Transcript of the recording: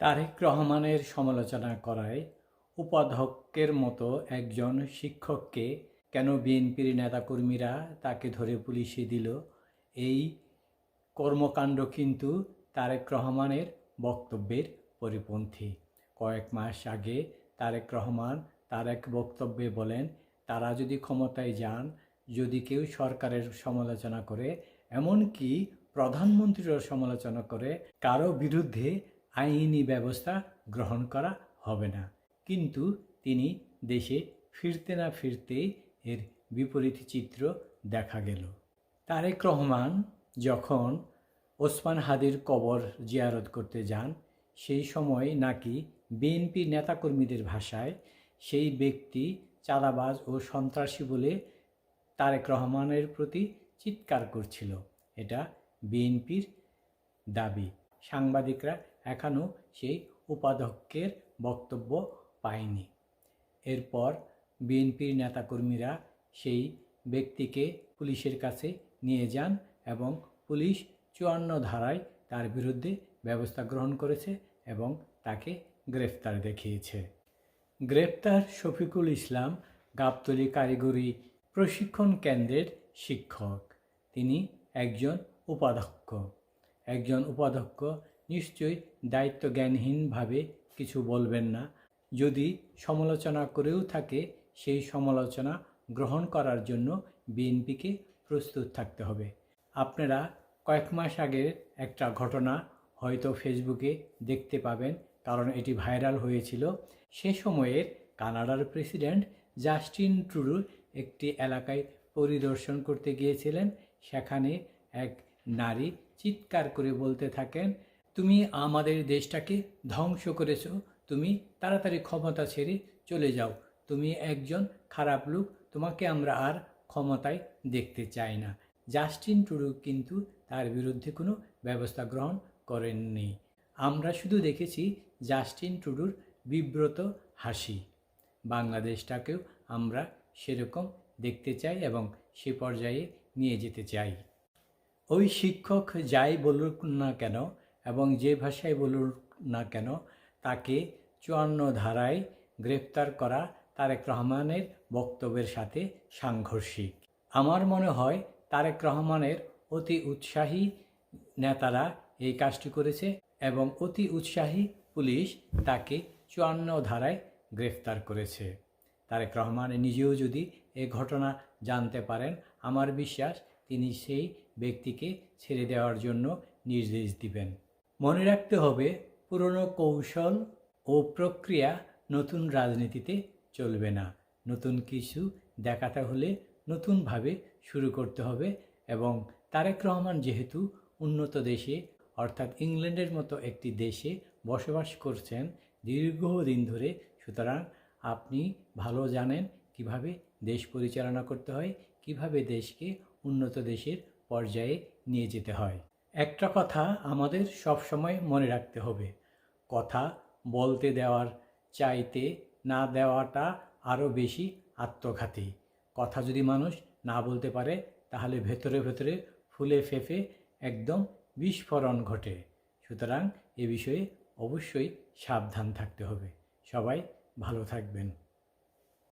তারেক রহমানের সমালোচনা করায় উপাধ্যক্ষের মতো একজন শিক্ষককে কেন বিএনপির নেতাকর্মীরা তাকে ধরে পুলিশে দিল? এই কর্মকাণ্ড কিন্তু তারেক রহমানের বক্তব্যের পরিপন্থী। কয়েক মাস আগে তারেক রহমান তার এক বক্তব্যে বলেন, তারা যদি ক্ষমতায় যান, যদি কেউ সরকারের সমালোচনা করে, এমনকি প্রধানমন্ত্রীরও সমালোচনা করে, কারও বিরুদ্ধে আইনি ব্যবস্থা গ্রহণ করা হবে না। কিন্তু তিনি দেশে ফিরতে না ফিরতেই এর বিপরীত চিত্র দেখা গেল। তারেক রহমান যখন ওসমান হাদির কবর জিয়ারত করতে যান, সেই সময় নাকি বিএনপি নেতাকর্মীদের ভাষায় সেই ব্যক্তি চাঁদাবাজ ও সন্ত্রাসী বলে তারেক রহমানের প্রতি চিৎকার করছিল। এটা বিএনপির দাবি। সাংবাদিকরা এখনও সেই উপাধ্যক্ষের বক্তব্য পায়নি। এরপর বিএনপির নেতাকর্মীরা সেই ব্যক্তিকে পুলিশের কাছে নিয়ে যান এবং পুলিশ চুয়ান্ন ধারায় তার বিরুদ্ধে ব্যবস্থা গ্রহণ করেছে এবং তাকে গ্রেফতার দেখিয়েছে। গ্রেপ্তার শফিকুল ইসলাম গাবতলী কারিগরি প্রশিক্ষণ কেন্দ্রের শিক্ষক। তিনি একজন উপাধ্যক্ষ। একজন উপাধ্যক্ষ নিশ্চয়ই দায়িত্ব জ্ঞানহীনভাবে কিছু বলবেন না। যদি সমালোচনা করেও থাকে, সেই সমালোচনা গ্রহণ করার জন্য বিএনপিকে প্রস্তুত থাকতে হবে। আপনারা কয়েক মাস আগের একটা ঘটনা হয়তো ফেসবুকে দেখতে পাবেন, কারণ এটি ভাইরাল হয়েছিল। সে সময়ের কানাডার প্রেসিডেন্ট জাস্টিন ট্রুডু একটি এলাকায় পরিদর্শন করতে গিয়েছিলেন। সেখানে এক নারী চিৎকার করে বলতে থাকেন তুমি আমাদের দেশটাকে ধ্বংস করেছ। তুমি তাড়াতাড়ি ক্ষমতা ছেড়ে চলে যাও। তুমি একজন খারাপ লোক, তোমাকে আমরা আর ক্ষমতায় দেখতে চাই না। জাস্টিন টুডু কিন্তু তার বিরুদ্ধে কোনো ব্যবস্থা গ্রহণ করেননি। আমরা শুধু দেখেছি জাস্টিন টুডুর বিব্রত হাসি। বাংলাদেশটাকেও আমরা সেরকম দেখতে চাই এবং সে পর্যায়ে নিয়ে যেতে চাই। ওই শিক্ষক যাই বলুক না কেন এবং যে ভাষায় বলুন না কেন, তাকে চুয়ান্ন ধারায় গ্রেপ্তার করা তারেক রহমানের বক্তব্যের সাথে সাংঘর্ষিক। আমার মনে হয় তারেক রহমানের অতি উৎসাহী নেতারা এই কাজটি করেছে এবং অতি উৎসাহী পুলিশ তাকে চুয়ান্ন ধারায় গ্রেফতার করেছে। তারেক রহমান নিজেও যদি এ ঘটনা জানতে পারেন, আমার বিশ্বাস তিনি সেই ব্যক্তিকে ছেড়ে দেওয়ার জন্য নির্দেশ দিবেন। মনে রাখতে হবে, পুরনো কৌশল ও প্রক্রিয়া নতুন রাজনীতিতে চলবে না। নতুন কিছু দেখাতে হলে নতুনভাবে শুরু করতে হবে এবং তারেক রহমান যেহেতু উন্নত দেশে, অর্থাৎ ইংল্যান্ডের মতো একটি দেশে বসবাস করছেন দীর্ঘদিন ধরে, সুতরাং আপনি ভালো জানেন কীভাবে দেশ পরিচালনা করতে হয়, কীভাবে দেশকে উন্নত দেশের পর্যায়ে নিয়ে যেতে হয়। একটা কথা আমাদের সব সময় মনে রাখতে হবে। কথা বলতে দেওয়ার, চাইতে না দেওয়াটা আরও বেশি আত্মঘাতী। কথা যদি মানুষ না বলতে পারে, তাহলে ভেতরে ভেতরে ফুলে ফেফে একদম বিস্ফোরণ ঘটে। সুতরাং এ বিষয়ে অবশ্যই সাবধান থাকতে হবে। সবাই ভালো থাকবেন।